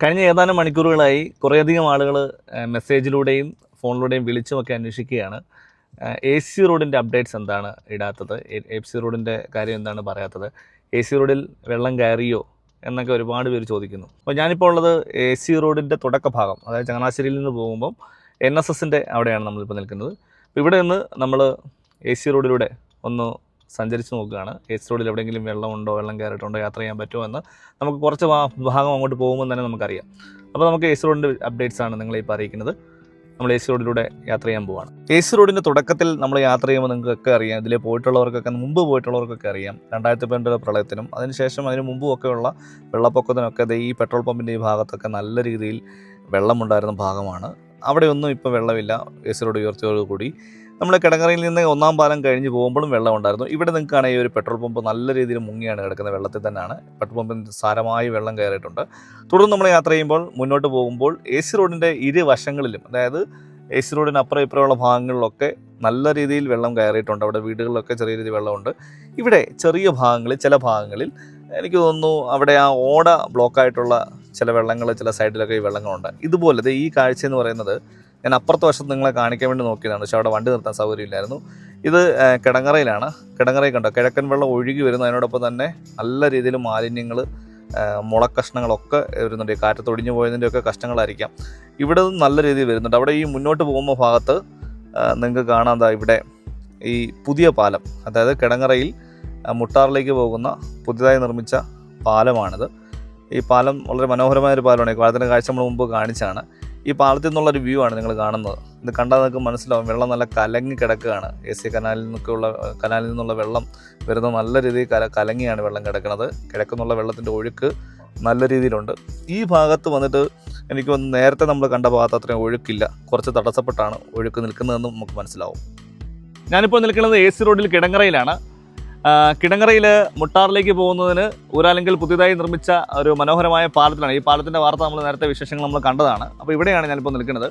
കഴിഞ്ഞ ഏതാനും മണിക്കൂറുകളായി കുറേയധികം ആളുകൾ മെസ്സേജിലൂടെയും ഫോണിലൂടെയും വിളിച്ചുമൊക്കെ അന്വേഷിക്കുകയാണ്. എ സി റോഡിന്റെ അപ്ഡേറ്റ്സ് എന്താണ് ഇടാത്തത്? എ സി റോഡിന്റെ കാര്യം എന്താണ് പറയാത്തത്? എ സി റോഡിൽ വെള്ളം കയറിയോ എന്നൊക്കെ ഒരുപാട് പേര് ചോദിക്കുന്നു. അപ്പോൾ ഞാനിപ്പോൾ ഉള്ളത് എ സി റോഡിന്റെ തുടക്ക ഭാഗം അതായത് ചങ്ങനാശ്ശേരിയിൽ നിന്ന് പോകുമ്പം എൻ എസ് എസിന്റെ അവിടെയാണ് നമ്മളിപ്പോൾ നിൽക്കുന്നത്. അപ്പോൾ ഇവിടെ നിന്ന് നമ്മൾ എ സി റോഡിലൂടെ ഒന്ന് സഞ്ചരിച്ച് നോക്കുകയാണ്. എച്ച് റോഡിൽ എവിടെയെങ്കിലും വെള്ളമുണ്ടോ വെള്ളം കയറിയിട്ടുണ്ടോ യാത്ര ചെയ്യാൻ പറ്റുമോ എന്ന് നമുക്ക് കുറച്ച് ഭാഗം അങ്ങോട്ട് പോകുമ്പോൾ തന്നെ നമുക്കറിയാം. അപ്പോൾ നമുക്ക് എസ് റോഡിന്റെ അപ്ഡേറ്റ്സ് ആണ് നിങ്ങളെ ഇപ്പോൾ അറിയിക്കുന്നത് നമ്മൾ എ സി റോഡിലൂടെ യാത്ര ചെയ്യാൻ പോവാണ്. എ സി റോഡിന്റെ തുടക്കത്തിൽ നമ്മൾ യാത്ര ചെയ്യുമ്പോൾ നിങ്ങൾക്കൊക്കെ അറിയാം. ഇതിൽ പോയിട്ടുള്ളവർക്കൊക്കെ മുമ്പ് പോയിട്ടുള്ളവർക്കൊക്കെ അറിയാം. രണ്ടായിരത്തി പന്ത്രണ്ട് പ്രളയത്തിനും അതിനുശേഷം അതിന് മുമ്പും ഒക്കെയുള്ള വെള്ളപ്പൊക്കത്തിനൊക്കെ ഈ പെട്രോൾ പമ്പിന്റെ ഈ ഭാഗത്തൊക്കെ നല്ല രീതിയിൽ വെള്ളമുണ്ടായിരുന്ന ഭാഗമാണ്. അവിടെയൊന്നും ഇപ്പോൾ വെള്ളമില്ല. എസ് റോഡ് റോഡ് കൂടി. നമ്മൾ കിടങ്ങറയിൽ നിന്ന് ഒന്നാം പാലം കഴിഞ്ഞ് പോകുമ്പോഴും വെള്ളമുണ്ടായിരുന്നു. ഇവിടെ നിൽക്കുകയാണെങ്കിൽ ഒരു പെട്രോൾ പമ്പ് നല്ല രീതിയിൽ മുങ്ങിയാണ് കിടക്കുന്നത് വെള്ളത്തിൽ തന്നെയാണ്. പെട്രോൾ പമ്പിന് സാരമായി വെള്ളം കയറിയിട്ടുണ്ട്. തുടർന്ന് നമ്മൾ യാത്ര ചെയ്യുമ്പോൾ മുന്നോട്ട് പോകുമ്പോൾ എ സി റോഡിന്റെ ഇരുവശങ്ങളിലും അതായത് എ സി റോഡിന് അപ്പുറം ഇപ്പുറമുള്ള ഭാഗങ്ങളിലൊക്കെ നല്ല രീതിയിൽ വെള്ളം കയറിയിട്ടുണ്ട്. അവിടെ വീടുകളിലൊക്കെ ചെറിയ രീതിയിൽ വെള്ളമുണ്ട്. ഇവിടെ ചെറിയ ഭാഗങ്ങളിൽ ചില ഭാഗങ്ങളിൽ എനിക്ക് തോന്നുന്നു അവിടെ ആ ഓട ബ്ലോക്കായിട്ടുള്ള ചില വെള്ളങ്ങൾ ചില സൈഡിലൊക്കെ ഈ വെള്ളങ്ങളുണ്ട്. ഇതുപോലെ ഈ കാഴ്ച എന്ന് പറയുന്നത് ഞാൻ അപ്പുറത്തെ വശത്ത് നിങ്ങളെ കാണിക്കാൻ വേണ്ടി നോക്കിയതാണ്. പക്ഷേ അവിടെ വണ്ടി നിർത്താൻ സൗകര്യമില്ലായിരുന്നു. ഇത് കിടങ്ങറയിലാണ്. കിടങ്ങറയിൽ കണ്ടോ? കിഴക്കൻ വെള്ളം ഒഴുകി വരുന്നു അതിനോടൊപ്പം തന്നെ നല്ല രീതിയിൽ മാലിന്യങ്ങൾ മുളക്കഷ്ണങ്ങളൊക്കെ വരുന്നുണ്ട്. ഈ കാറ്റത്ത് ഒടിഞ്ഞു പോയതിന്റെ കഷ്ണങ്ങളായിരിക്കാം. ഇവിടെ നല്ല രീതിയിൽ വരുന്നുണ്ട്. അവിടെ ഈ മുന്നോട്ട് പോകുമ്പോൾ ഭാഗത്ത് നിങ്ങൾക്ക് കാണാം ദാ ഇവിടെ ഈ പുതിയ പാലം. അതായത് കിടങ്ങറയിൽ മുട്ടാറിലേക്ക് പോകുന്ന പുതിയതായി നിർമ്മിച്ച പാലമാണിത്. ഈ പാലം വളരെ മനോഹരമായ ഒരു പാലമാണ്. ഈ പാലത്തിന്റെ കാഴ്ച നമ്മൾ മുമ്പ് കാണിച്ചാണ് ഈ പാലത്തിൽ നിന്നുള്ളൊരു വ്യൂ ആണ് നിങ്ങൾ കാണുന്നത്. ഇത് കണ്ടാൽ നിങ്ങൾക്ക് മനസ്സിലാവും വെള്ളം നല്ല കലങ്ങി കിടക്കുകയാണ്. എ സി കനാലിൽ നിന്നൊക്കെയുള്ള കനാലിൽ നിന്നുള്ള വെള്ളം വരുന്ന നല്ല രീതിയിൽ കല കലങ്ങിയാണ് വെള്ളം കിടക്കുന്നത്. കിടക്കുന്നുള്ള വെള്ളത്തിന്റെ ഒഴുക്ക് നല്ല രീതിയിലുണ്ട്. ഈ ഭാഗത്ത് വന്നിട്ട് എനിക്ക് വന്ന് നേരത്തെ നമ്മൾ കണ്ട ഭാഗത്ത് അത്രയും ഒഴുക്കില്ല. കുറച്ച് തടസ്സപ്പെട്ടാണ് ഒഴുക്ക് നിൽക്കുന്നതെന്നും നമുക്ക് മനസ്സിലാവും. ഞാനിപ്പോൾ നിൽക്കുന്നത് എ സി റോഡിൽ കിടങ്ങറയിലാണ് കിടങ്ങറയിൽ മുട്ടാറിലേക്ക് പോകുന്നതിന് ഊരാലെങ്കിൽ പുതിയതായി നിർമ്മിച്ച ഒരു മനോഹരമായ പാലത്തിലാണ്. ഈ പാലത്തിന്റെ വാർത്ത നമ്മൾ നേരത്തെ വിശേഷങ്ങൾ നമ്മൾ കണ്ടതാണ്. അപ്പോൾ ഇവിടെയാണ് ഞാനിപ്പോൾ നിൽക്കുന്നത്.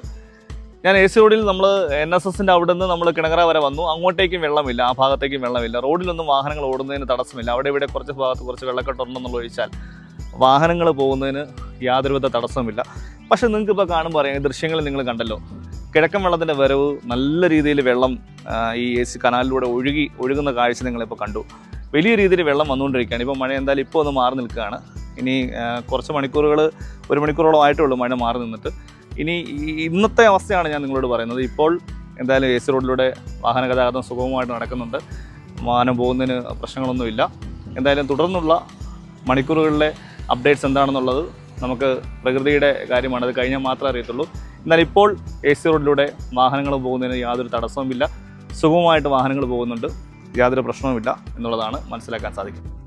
ഞാൻ എ സി റോഡിൽ നമ്മൾ എൻ എസ് എസിന്റെ അവിടെ നിന്ന് നമ്മൾ കിണങ്ങറ വരെ വന്നു. അങ്ങോട്ടേക്കും വെള്ളമില്ല ആ ഭാഗത്തേക്കും വെള്ളമില്ല. റോഡിലൊന്നും വാഹനങ്ങൾ ഓടുന്നതിന് തടസ്സമില്ല. അവിടെ ഇവിടെ കുറച്ച് ഭാഗത്ത് കുറച്ച് വെള്ളക്കെട്ടുണ്ടെന്നുള്ള ഒഴിച്ചാൽ വാഹനങ്ങൾ പോകുന്നതിന് യാതൊരുവിധ തടസ്സമില്ല. പക്ഷേ നിങ്ങൾക്ക് ഇപ്പോൾ കാണുമ്പോൾ അറിയാം ദൃശ്യങ്ങൾ നിങ്ങൾ കണ്ടല്ലോ. കിഴക്കൻ വെള്ളത്തിന്റെ വരവ് നല്ല രീതിയിൽ വെള്ളം ഈ എ സി കനാലിലൂടെ ഒഴുകി ഒഴുകുന്ന കാഴ്ച നിങ്ങളിപ്പോൾ കണ്ടു. വലിയ രീതിയിൽ വെള്ളം വന്നുകൊണ്ടിരിക്കുകയാണ്. ഇപ്പോൾ മഴ എന്തായാലും ഇപ്പോൾ ഒന്ന് മാറി നിൽക്കുകയാണ്. ഇനി കുറച്ച് മണിക്കൂറുകൾ ഒരു മണിക്കൂറോളം ആയിട്ടേ ഉള്ളൂ മഴ മാറി നിന്നിട്ട്. ഇനി ഇന്നത്തെ അവസ്ഥയാണ് ഞാൻ നിങ്ങളോട് പറയുന്നത്. ഇപ്പോൾ എന്തായാലും എ സി റോഡിലൂടെ വാഹന ഗതാഗതം സുഗമമായിട്ട് നടക്കുന്നുണ്ട്. വാഹനം പോകുന്നതിന് പ്രശ്നങ്ങളൊന്നുമില്ല എന്തായാലും തുടർന്നുള്ള മണിക്കൂറുകളിലെ അപ്ഡേറ്റ്സ് എന്താണെന്നുള്ളത് നമുക്ക് പ്രകൃതിയുടെ കാര്യമാണ്. അത് കഴിഞ്ഞാൽ മാത്രമേ അറിയത്തുള്ളൂ. എന്നാൽ ഇപ്പോൾ എ സി റോഡിലൂടെ വാഹനങ്ങൾ പോകുന്നതിന് യാതൊരു തടസ്സവുമില്ല. സുഗമമായിട്ട് വാഹനങ്ങൾ പോകുന്നുണ്ട്. യാതൊരു പ്രശ്നവുമില്ല എന്നുള്ളതാണ് മനസ്സിലാക്കാൻ സാധിക്കുന്നത്.